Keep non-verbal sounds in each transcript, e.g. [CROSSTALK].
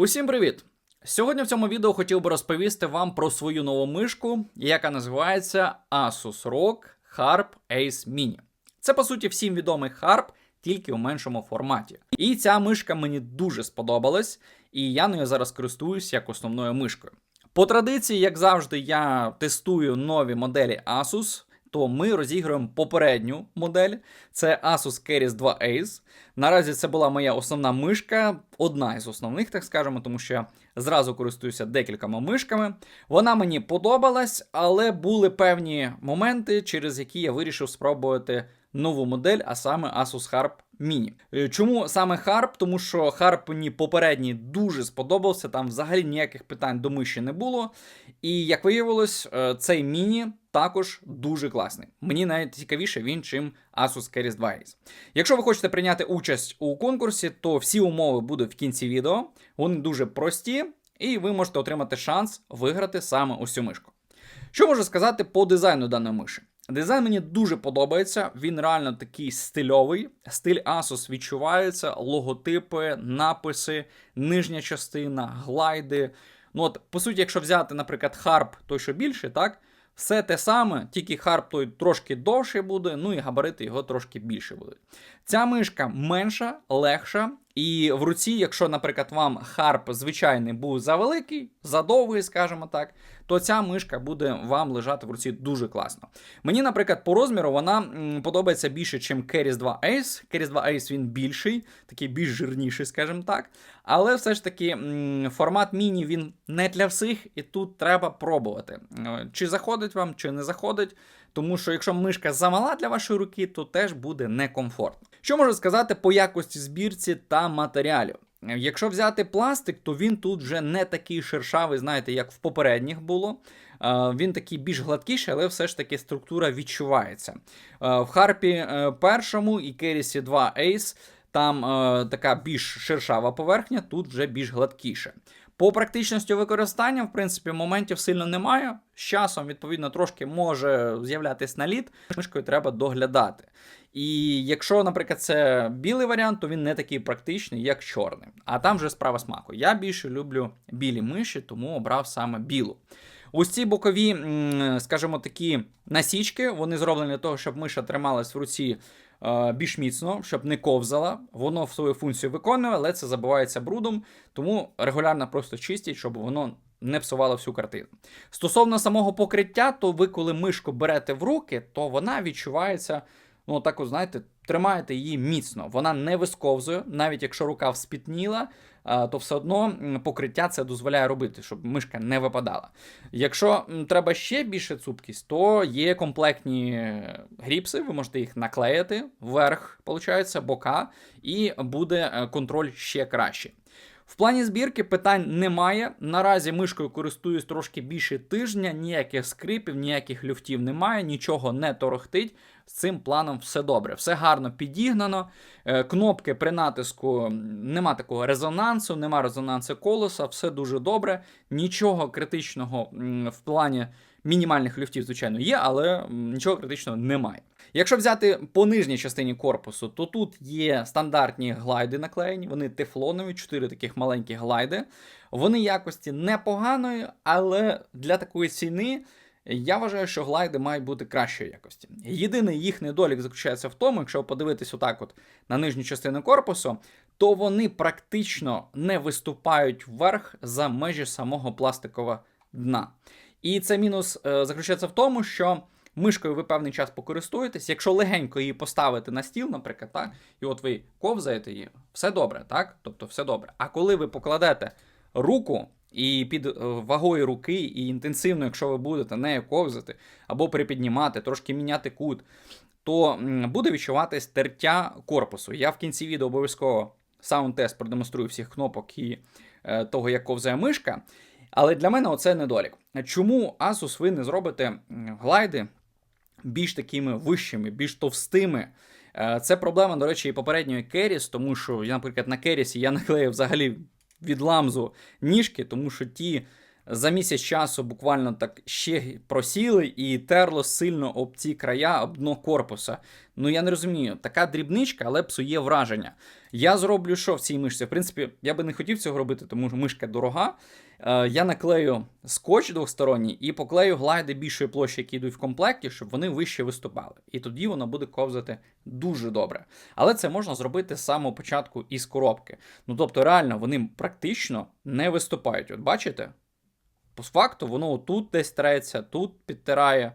Усім привіт! Сьогодні в цьому відео хотів би розповісти вам про свою нову мишку, яка називається Asus ROG Harp Ace Mini. Це по суті всім відомий Harp, тільки у меншому форматі. І ця мишка мені дуже сподобалась, і я нею зараз користуюсь як основною мишкою. По традиції, як завжди, я тестую нові моделі Asus. То ми розіграємо попередню модель. Це Asus Keris 2 Ace. Наразі це була моя основна мишка, одна із основних, так скажемо, тому що я зразу користуюся декількома мишками. Вона мені подобалась, але були певні моменти, через які я вирішив спробувати нову модель, а саме Asus Harp Mini. Е, Чому саме Harp? Тому що Harp мені попередній дуже сподобався, там взагалі ніяких питань до миші не було. І як виявилось, е, цей міні також дуже класний. Мені навіть цікавіше він, чим Asus Keris 2 Ace. Якщо ви хочете прийняти участь у конкурсі, то всі умови будуть в кінці відео. Вони дуже прості, і ви можете отримати шанс виграти саме ось цю мишку. Що можу сказати по дизайну даної миші? Дизайн мені дуже подобається, він реально такий стильовий. Стиль Asus відчувається, логотипи, написи, нижня частина, глайди. Ну от, по суті, якщо взяти, наприклад, харп, той що більше, так? Все те саме, тільки харп той трошки довший буде, ну і габарити його трошки більше будуть. Ця мишка менша, легша, і в руці, якщо, наприклад, вам Harp звичайний був завеликий, задовгий, скажімо так, то ця мишка буде вам лежати в руці дуже класно. Мені, наприклад, по розміру вона подобається більше, ніж Keris 2 Ace. Keris 2 Ace він більший, такий більш жирніший, скажімо так. Але все ж таки формат міні він не для всіх, і тут треба пробувати. Е, Чи заходить вам, чи не заходить. Тому що якщо мишка замала для вашої руки, то теж буде некомфортно. Що можу сказати по якості збірці та матеріалів? Якщо взяти пластик, то він тут вже не такий шершавий, знаєте, як в попередніх було. Е, Він такий більш гладкіший, але все ж таки структура відчувається. Е, В Харпі е, першому і Керісі 2 Ace там така більш шершава поверхня, тут вже більш гладкіше. По практичності використання, в принципі, моментів сильно немає. З часом, відповідно, трошки може з'являтися наліт, мишкою треба доглядати. І якщо, наприклад, це білий варіант, то він не такий практичний, як чорний. А там вже справа смаку. Я більше люблю білі миші, тому обрав саме білу. Ось ці бокові, скажімо, такі насічки, вони зроблені для того, щоб миша трималась в руці більш міцно, щоб не ковзала. Воно свою функцію виконує, але це забивається брудом, тому регулярно просто чистіть, щоб воно не псувало всю картину. Стосовно самого покриття, то ви, коли мишку берете в руки, то вона відчувається, ну так, знаєте, тримаєте її міцно. Вона не висковзує, навіть якщо рука вспітніла, то все одно покриття це дозволяє робити, щоб мишка не випадала. Якщо треба ще більше цупкість, то є комплектні е, гріпси, ви можете їх наклеїти вверх, виходить, бока, і буде е, контроль ще кращий. В плані збірки питань немає. Наразі мишкою користуюсь трошки більше тижня, ніяких скрипів, ніяких люфтів немає, нічого не торохтить. З цим планом все добре, все гарно підігнано. Е, Кнопки при натиску нема такого резонансу, нема резонансу колеса, все дуже добре. Нічого критичного в плані мінімальних люфтів, звичайно, є, але нічого критичного немає. Якщо взяти по нижній частині корпусу, то тут є стандартні глайди наклеєні, вони тефлонові, чотири таких маленькі глайди. Вони якості непоганої, але для такої ціни я вважаю, що глайди мають бути кращої якості. Єдиний їх недолік заключається в тому, якщо подивитись отак от на нижню частину корпусу, то вони практично не виступають вверх за межі самого пластикового дна. І це мінус е, заключається в тому, що мишкою ви певний час покористуєтесь, якщо легенько її поставити на стіл, наприклад, так, і от ви ковзаєте її, все добре, так? Тобто все добре. А коли ви покладете руку і під е, вагою руки, і інтенсивно, якщо ви будете нею ковзати, або припіднімати, трошки міняти кут, то буде відчуватись тертя корпусу. Я в кінці відео обов'язково саунд-тест продемонструю всіх кнопок і е, того, як ковзає мишка. Але для мене оце недолік. Чому Asus ви не зробите глайди більш такими вищими, більш товстими? Е, Це проблема, до речі, і попередньої керіс, тому що, наприклад, на Керісі я [LAUGHS] наклеїв взагалі від ламзу ніжки, тому що ті за місяць часу буквально так ще просіли і терло сильно об ці края, об дно корпуса. Ну я не розумію, така дрібничка, але псує враження. Я зроблю що в цій мишці? В принципі, я би не хотів цього робити, тому що мишка дорога. Е, я наклею скотч двосторонній і поклею глайди більшої площі, які йдуть в комплекті, щоб вони вище виступали. І тоді воно буде ковзати дуже добре. Але це можна зробити з самого початку із коробки. Ну тобто, реально, вони практично не виступають. От бачите? По факту, воно тут десь треться, тут підтирає.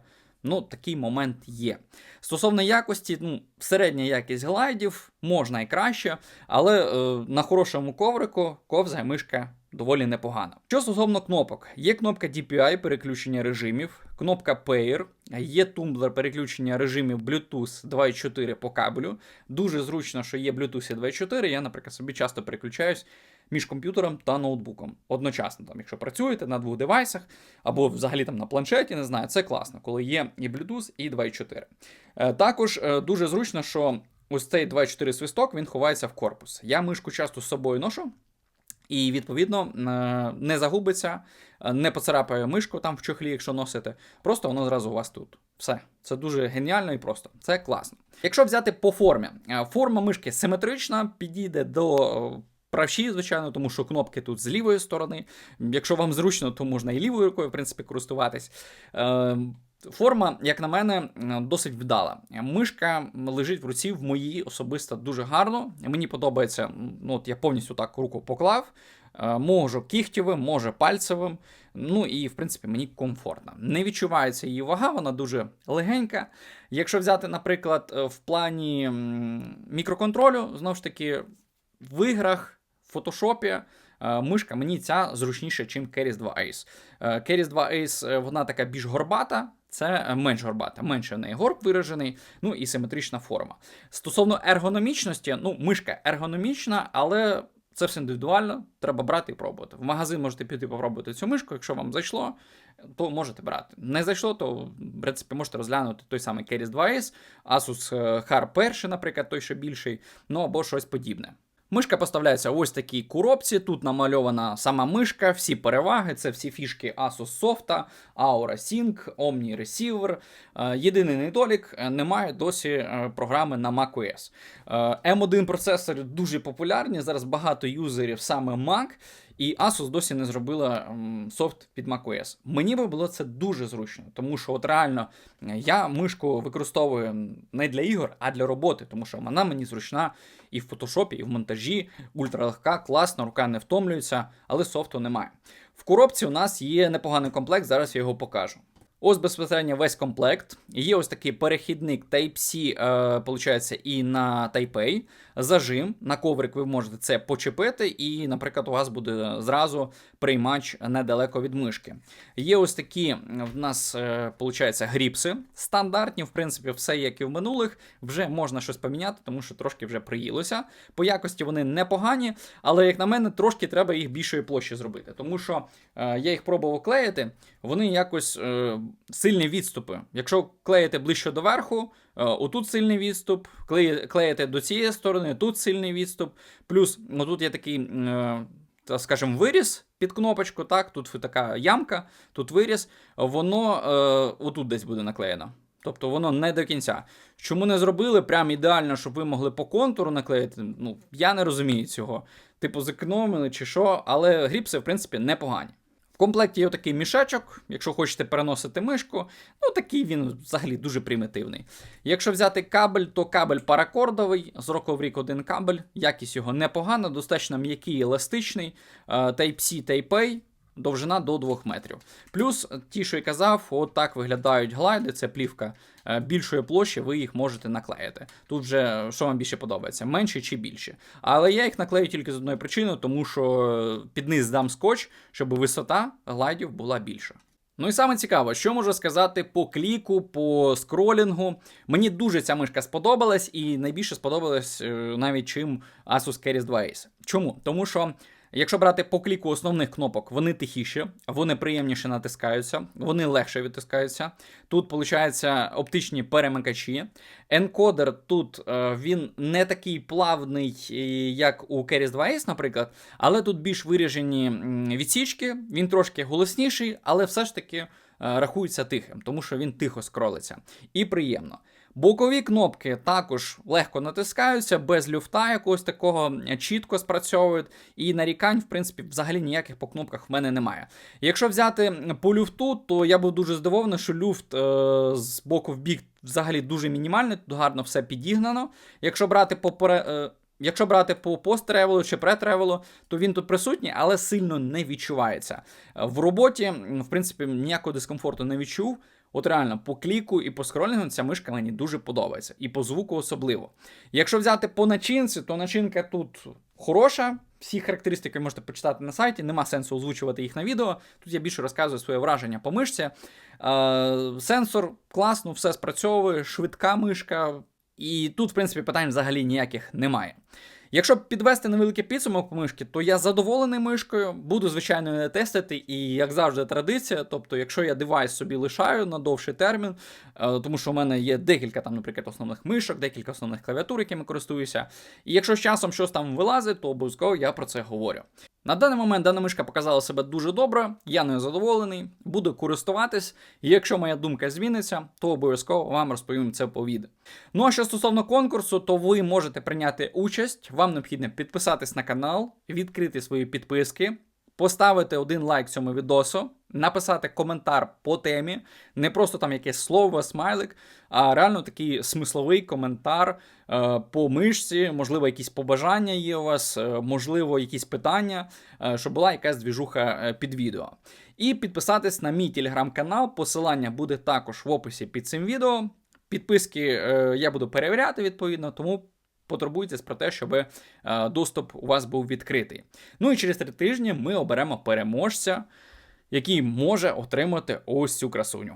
Ну, такий момент є. Стосовно якості, ну, середня якість глайдів можна і краще, але е, на хорошому коврику ковзає мишка доволі непогана. Що стосовно кнопок, є кнопка DPI переключення режимів, кнопка Pair, є тумблер переключення режимів Bluetooth 2.4 по кабелю. Дуже зручно, що є Bluetooth 2.4. Я, наприклад, собі часто переключаюсь між комп'ютером та ноутбуком. Одночасно, там, якщо працюєте на двох девайсах, або взагалі там на планшеті, не знаю, це класно, коли є і Bluetooth, і 2.4. Е, Також е, дуже зручно, що ось цей 2.4 свисток він ховається в корпус. Я мишку часто з собою ношу. І, відповідно, е, не загубиться, не поцарапає мишку там в чохлі, якщо носите. Просто воно зразу у вас тут. Все. Це дуже геніально і просто. Це класно. Якщо взяти по формі, форма мишки симетрична, підійде до. Е, Правші, звичайно, тому що кнопки тут з лівої сторони. Якщо вам зручно, то можна і лівою рукою, в принципі, користуватись. Е, Форма, як на мене, досить вдала. Мишка лежить в руці в моїй особисто дуже гарно. Мені подобається, ну от я повністю так руку поклав. Е, Можу кігтєвим, може пальцевим. Ну і в принципі мені комфортно. Не відчувається її вага, вона дуже легенька. Якщо взяти, наприклад, е, в плані мікроконтролю, знову ж таки, в іграх, фотошопі. е, Мишка мені ця зручніша, ніж Keris 2 Ace. Keris 2 Ace е, вона така більш горбата, це е, менш горбата, менше в неї горб виражений, ну і симетрична форма. Стосовно ергономічності, ну, мишка ергономічна, але це все індивідуально, треба брати і пробувати. В магазин можете піти попробувати цю мишку, якщо вам зайшло, то можете брати. Не зайшло, то в принципі можете розглянути той самий Keris 2 Ace, Asus Har 1, наприклад, той що більший, ну або щось подібне. Мишка поставляється ось такій коробці. Тут намальована сама мишка, всі переваги, це всі фішки Asus Soft, Aura Sync, Omni Receiver. Е, Єдиний недолік, е, немає досі е, програми на macOS. Е, M1 процесори дуже популярні. Зараз багато юзерів саме Mac. І Asus досі не зробила софт під macOS. Мені би було це дуже зручно, тому що от реально я мишку використовую не для ігор, а для роботи, тому що вона мені зручна і в фотошопі, і в монтажі. Ультралегка, класна, рука не втомлюється, але софту немає. В коробці у нас є непоганий комплект, зараз я його покажу. Ось безпосередньо весь комплект. Є ось такий перехідник Type-C, е, получається, і на Type-A. Зажим. На коврик ви можете це почепити, і, наприклад, у вас буде зразу приймач недалеко від мишки. Є ось такі в нас, е, получається, гріпси стандартні, в принципі, все як і в минулих. Вже можна щось поміняти, тому що трошки вже приїлося. По якості вони непогані, але, як на мене, трошки треба їх більшої площі зробити. Тому що е, я їх пробував клеїти, вони якось е, сильні відступи. Якщо клеїти ближче до верху, е, отут сильний відступ, клеї- клеїти до цієї сторони, тут сильний відступ. Плюс, ну тут є такий. Е, скажімо, виріз під кнопочку, так, тут така ямка, тут виріз, воно е, отут десь буде наклеєно. Тобто воно не до кінця. Чому не зробили прям ідеально, щоб ви могли по контуру наклеїти? Ну, я не розумію цього. Типу, зекономили чи що, але гріпси, в принципі, непогані. В комплекті є такий мішечок, якщо хочете переносити мишку, ну такий він взагалі дуже примітивний. Якщо взяти кабель, то кабель паракордовий, з року в рік один кабель, якість його непогана, достатньо м'який, еластичний, е, Type-C, Type-A, довжина до 2 метрів. Плюс, ті, що я казав, от виглядають глайди, це плівка е, більшої площі, ви їх можете наклеїти. Тут вже що вам більше подобається, менше чи більше. Але я їх наклею тільки з одної причини, тому що е, під низ дам скотч, щоб висота глайдів була більша. Ну і саме цікаво, що можу сказати по кліку, по скролінгу. Мені дуже ця мишка сподобалась, і найбільше сподобалась е, навіть чим Asus Keris 2 Ace. Чому? Тому що Якщо брати по кліку основних кнопок, вони тихіші, вони приємніше натискаються, вони легше відтискаються. Тут, виходить, оптичні перемикачі. Енкодер тут е, він не такий плавний, як у Keris 2S, наприклад, але тут більш виріжені відсічки, він трошки голосніший, але все ж таки е, рахується тихим, тому що він тихо скролиться. І приємно. Бокові кнопки також легко натискаються, без люфта якогось такого чітко спрацьовують, і нарікань, в принципі, взагалі ніяких по кнопках в мене немає. Якщо взяти по люфту, то я був дуже здивований, що люфт е, з боку в бік взагалі дуже мінімальний, тут гарно все підігнано. Якщо брати по пере- е, Якщо брати по пост-тревелу чи пре-тревелу, то він тут присутній, але сильно не відчувається. Е, В роботі, в принципі, ніякого дискомфорту не відчув. От реально, по кліку і по скролінгу ця мишка мені дуже подобається. І по звуку особливо. Якщо взяти по начинці, то начинка тут хороша. Всі характеристики можете почитати на сайті, нема сенсу озвучувати їх на відео. Тут я більше розказую своє враження по мишці. Е, сенсор класно, все спрацьовує, швидка мишка. І тут, в принципі, питань взагалі ніяких немає. Якщо підвести невеликий підсумок мишки, то я задоволений мишкою, буду, звичайно, не тестити, і як завжди, традиція. Тобто, якщо я девайс собі лишаю на довший термін, е, тому що в мене є декілька там, наприклад, основних мишок, декілька основних клавіатур, якими користуюся. І якщо з часом щось там вилазить, то обов'язково я про це говорю. На даний момент дана мишка показала себе дуже добре, я не задоволений, буду користуватись. І якщо моя думка зміниться, то обов'язково вам розповім це по відео. Ну а що стосовно конкурсу, то ви можете прийняти участь. Вам необхідно підписатись на канал, відкрити свої підписки, поставити один лайк цьому відосу, написати коментар по темі, не просто там якесь слово, смайлик, а реально такий смисловий коментар е, по мишці, можливо, якісь побажання є у вас, е, можливо, якісь питання, е, щоб була якась двіжуха під відео. І підписатись на мій телеграм-канал. Посилання буде також в описі під цим відео. Підписки я буду перевіряти відповідно, тому потурбуйтесь про те, щоб доступ у вас був відкритий. Ну і через три тижні ми оберемо переможця, який може отримати ось цю красуню.